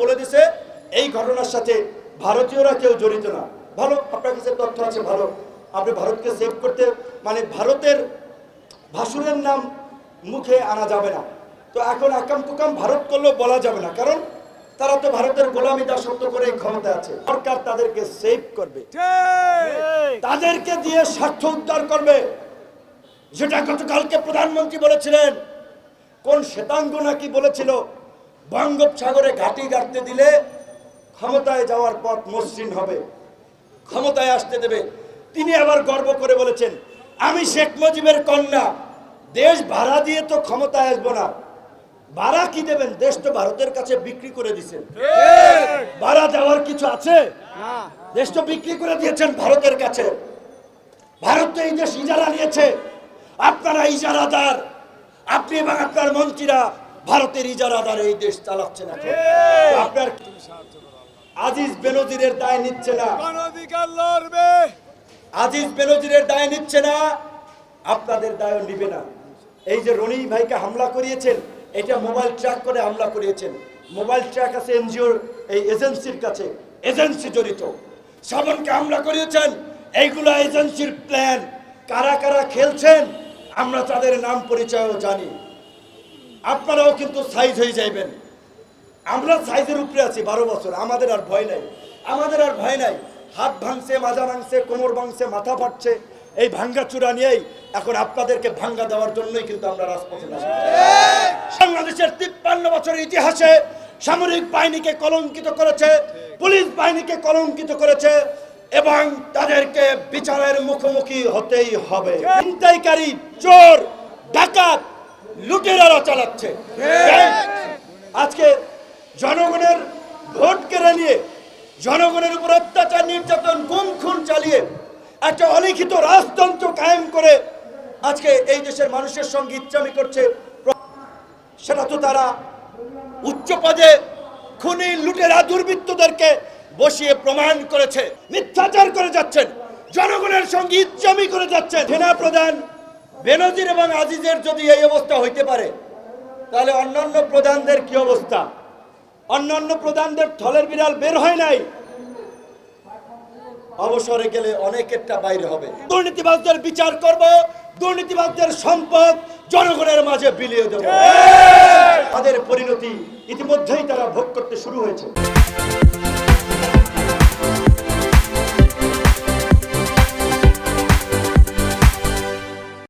বলে দিছে এই ঘটনার সাথে ভারতীয়রা কেউ জড়িত না। ভালো আপনার কাছে তথ্য আছে ভালো। আপনি ভারতকে সেভ করতে মানে ভারতের ভাসুরের নাম মুখে আনা যাবে না। তো এখন আকাম কুকাম ভারত করলেও বলা যাবে না কারণ তারা তো ভারতের গোলামি দাসত্ব করে ক্ষমতা আছে। সরকার তাদেরকে সেভ করবে। তাদেরকে দিয়ে স্বার্থ উদ্ধার করবে। যেটা গতকালকে প্রধানমন্ত্রী বলেছিলেন কোন শ্বেতাঙ্গ নাকি বলেছিল বঙ্গোপসাগরে ঘাটি গাড়তে দিলে ক্ষমতায় যাওয়ার পথ মসৃণ হবে। ক্ষমতায় আসতে দেবে। তিনি আবার গর্ব করে বলেছেন আমি শেখ মুজিবের কন্যা। দেশ ভাড়া দিয়ে তো ক্ষমতায় আসব না। ভাড়া কি দেবেন? দেশ তো ভারতের কাছে বিক্রি করে দিছেন ভাড়া দেওয়ার কিছু আছে? দেশ তো বিক্রি করে দিয়েছেন ভারতের কাছে। ভারত তো এই দেশ ইজারা নিয়েছে। আপনারা ইজারাদার। আপনি এবং আপনার মন্ত্রীরা ভারতের ইজারাদার এই দেশ চালাচ্ছে না আপনার আজিজ বেনজিরের দায় নিচ্ছে না। আজিজ বেনজিরের দায় নিচ্ছে না আপনাদের দায়ও নিবে না। এই যে রনি ভাইকে হামলা করিয়েছেন এটা মোবাইল ট্র্যাক করে হামলা করিয়েছেন। মোবাইল ট্র্যাক আছে এনজিওর এই এজেন্সির কাছে এজেন্সি জড়িত। শ্রাবণকে হামলা করিয়েছেন এইগুলো এজেন্সির প্ল্যান কারা কারা খেলছেন আমরা তাদের নাম পরিচয়ও জানি। আপনারাও কিন্তু সাইজ হয়ে যাইবেন। আমরা সাইজের উপরে আছি বারো বছর, আমাদের আর ভয় নাই। আমাদের আর ভয় নাই। হাত ভাঙছে, মাজা ভাঙছে, কোমর ভাঙছে, মাথা ফাটছে, এই ভাঙ্গা চূড়া নিয়েই এখন আপনাদেরকে ভাঙ্গা দেওয়ার জন্যই কিন্তু আমরা রাজপথে বাংলাদেশের তিপ্পান্ন বছরের ইতিহাসে সামরিক বাহিনীকে কলঙ্কিত করেছে, পুলিশ বাহিনীকে কলঙ্কিত করেছে এবং তাদেরকে বিচারের মুখোমুখি হতেই হবে। ছিনতাইকারী, চোর, ডাকাত লুটেরারা চালাচ্ছে। আজকে জনগণের ভোট কেড়ে নিয়ে জনগণের উপর অত্যাচার নির্যাতন গুম খুন চালিয়ে একটা অলিখিত রাজতন্ত্র কায়েম করে আজকে এই দেশের মানুষের সঙ্গে ইচ্ছামি করছে। সেটা তো তারা উচ্চ পদে খুনি লুটেরা দুর্বৃত্তদেরকে বসিয়ে প্রমাণ করেছে মিথ্যাচার করে যাচ্ছেন জনগণের সঙ্গে ইচ্ছামি করে যাচ্ছেন। সেনা প্রধান বেনজির এবং আজিজের যদি এই অবস্থা হইতে পারে, তাহলে অন্যান্য প্রধানদের কি অবস্থা? অন্যান্য প্রধানদের থলের বিড়াল বের হয় নাই? অবসরে গেলে অনেকেরটা বাইরে হবে। দুর্নীতিবাজদের বিচার করব, দুর্নীতিবাজদের সম্পদ জনগণের মাঝে বিলিয়ে দেব। তাদের পরিণতি ইতিমধ্যেই তারা ভোগ করতে শুরু হয়েছে।